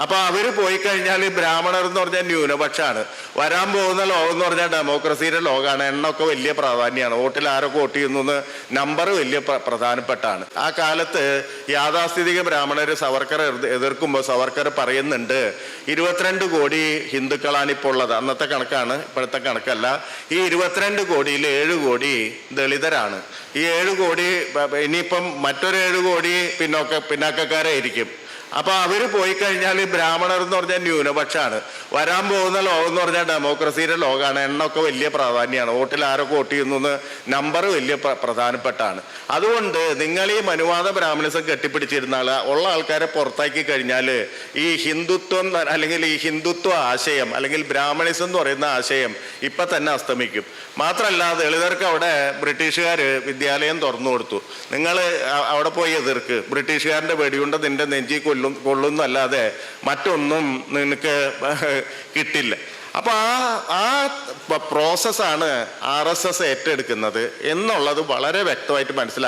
അപ്പൊ അവർ പോയി കഴിഞ്ഞാൽ ബ്രാഹ്മണർ എന്ന് പറഞ്ഞാൽ ന്യൂനപക്ഷമാണ് വരാൻ പോകുന്ന ലോകം എന്ന് പറഞ്ഞാൽ ഡെമോക്രസിയുടെ ലോകമാണ്. എണ്ണൊക്കെ വലിയ പ്രാധാന്യമാണ്. വോട്ടിൽ ആരൊക്കെ വോട്ട് ചെയ്യുന്നു നമ്പർ വലിയ പ്ര- പ്രധാനപ്പെട്ടാണ്. ആ കാലത്ത് യാഥാസ്ഥിതിക ബ്രാഹ്മണർ സവർക്കർ എതിർക്കുമ്പോൾ സവർക്കർ പറയുന്നുണ്ട് ഇരുപത്തിരണ്ട് കോടി ഹിന്ദുക്കളാണ് ഇപ്പോൾ ഉള്ളത്. അന്നത്തെ കണക്കാണ് ഇപ്പോഴത്തെ കണക്കല്ല. ഈ ഇരുപത്തിരണ്ട് കോടിയിൽ ഏഴ് കോടി ദളിതരാണ്. ഈ ഏഴ് കോടി ഇനിയിപ്പം മറ്റൊരു ഏഴ് കോടി പിന്നോക്ക പിന്നാക്കക്കാരായിരിക്കും. അപ്പൊ അവർ പോയി കഴിഞ്ഞാൽ ബ്രാഹ്മണർ എന്ന് പറഞ്ഞാൽ ന്യൂനപക്ഷമാണ് വരാൻ പോകുന്ന ലോകം എന്ന് പറഞ്ഞാൽ ഡെമോക്രസിയുടെ ലോകമാണ്. എണ്ണൊക്കെ വലിയ പ്രാധാന്യമാണ് വോട്ടിൽ ആരൊക്കെ വോട്ട് ചെയ്യുന്നു നമ്പർ വലിയ പ്ര- പ്രധാനപ്പെട്ടാണ്. അതുകൊണ്ട് നിങ്ങൾ ഈ മനുവാദ ബ്രാഹ്മണിസം കെട്ടിപ്പിടിച്ചിരുന്നാൽ ഉള്ള ആൾക്കാരെ പുറത്താക്കി കഴിഞ്ഞാൽ ഈ ഹിന്ദുത്വം അല്ലെങ്കിൽ ഈ ഹിന്ദുത്വ ആശയം അല്ലെങ്കിൽ ബ്രാഹ്മണിസം എന്ന് പറയുന്ന ആശയം ഇപ്പം തന്നെ അസ്തമിക്കും. മാത്രമല്ല ദളിതർക്ക് അവിടെ ബ്രിട്ടീഷുകാർ വിദ്യാലയം തുറന്നു കൊടുത്തു. നിങ്ങൾ അവിടെ പോയി എതിർക്ക്. ബ്രിട്ടീഷുകാരന്റെ വെടിയുണ്ട നിന്റെ നെഞ്ചി കൊല്ലും കൊള്ളുന്നല്ലാതെ മറ്റൊന്നും നിനക്ക് കിട്ടില്ല. അപ്പൊ ആ ആ പ്രോസസ്സാണ് ആർ എസ് എസ് ഏറ്റെടുക്കുന്നത് എന്നുള്ളത് വളരെ വ്യക്തമായിട്ട് മനസ്സിലാക്കുക